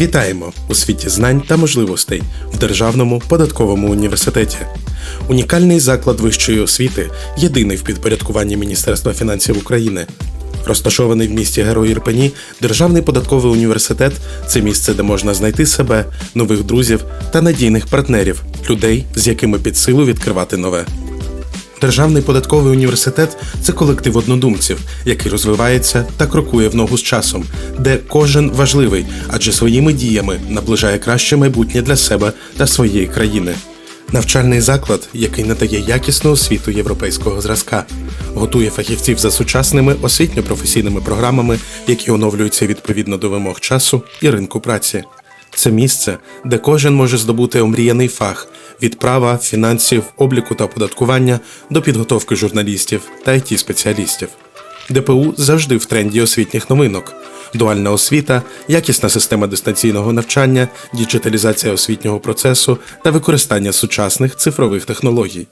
Вітаємо у світі знань та можливостей в Державному податковому університеті. Унікальний заклад вищої освіти, єдиний в підпорядкуванні Міністерства фінансів України. Розташований в місті Герої Ірпені, Державний податковий університет це місце, де можна знайти себе, нових друзів та надійних партнерів, людей, з якими під силу відкривати нове. Державний податковий університет це колектив однодумців, який розвивається та крокує в ногу з часом, де кожен важливий, адже своїми діями наближає краще майбутнє для себе та своєї країни. Навчальний заклад, який надає якісну освіту європейського зразка, готує фахівців за сучасними освітньо-професійними програмами, які оновлюються відповідно до вимог часу і ринку праці. Це місце, де кожен може здобути омріяний фах від права, фінансів, обліку та оподаткування до підготовки журналістів та it спеціалістів. ДПУ завжди в тренді освітніх новинок. Дуальна освіта, якісна система дистанційного навчання, діджиталізація освітнього процесу та використання сучасних цифрових технологій.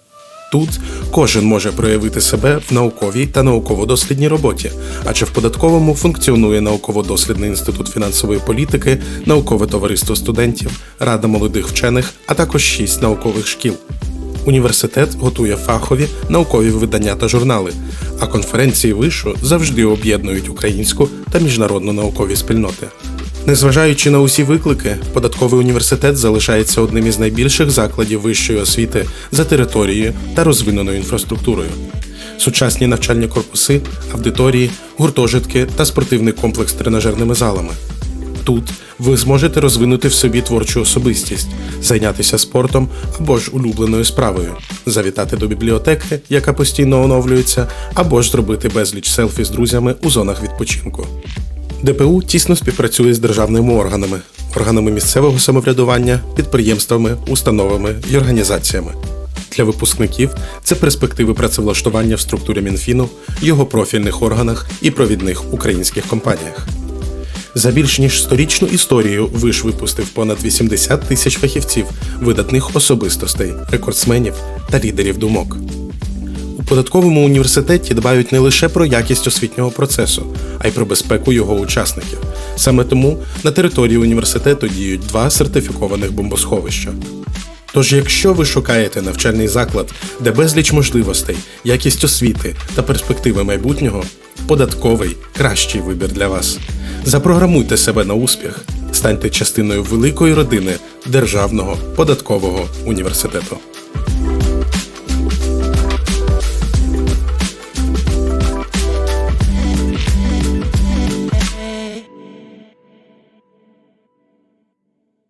Тут кожен може проявити себе в науковій та науково-дослідній роботі, адже в податковому функціонує науково-дослідний інститут фінансової політики, наукове товариство студентів, рада молодих вчених, а також шість наукових шкіл. Університет готує фахові наукові видання та журнали, а конференції вишу завжди об'єднують українську та міжнародну наукові спільноти. Незважаючи на усі виклики, податковий університет залишається одним із найбільших закладів вищої освіти за територією та розвиненою інфраструктурою. Сучасні навчальні корпуси, аудиторії, гуртожитки та спортивний комплекс з тренажерними залами. Тут ви зможете розвинути в собі творчу особистість, зайнятися спортом або ж улюбленою справою, завітати до бібліотеки, яка постійно оновлюється, або ж зробити безліч селфі з друзями у зонах відпочинку. ДПУ тісно співпрацює з державними органами, органами місцевого самоврядування, підприємствами, установами і організаціями. Для випускників це перспективи працевлаштування в структурі Мінфіну, його профільних органах і провідних українських компаніях. За більш ніж сторічну історію виш випустив понад 80 тисяч фахівців, видатних особистостей, рекордсменів та лідерів думок. Податковому університеті дбають не лише про якість освітнього процесу, а й про безпеку його учасників. Саме тому на території університету діють два сертифікованих бомбосховища. Тож, якщо ви шукаєте навчальний заклад, де безліч можливостей, якість освіти та перспективи майбутнього, податковий кращий вибір для вас. Запрограмуйте себе на успіх, станьте частиною великої родини Державного податкового університету.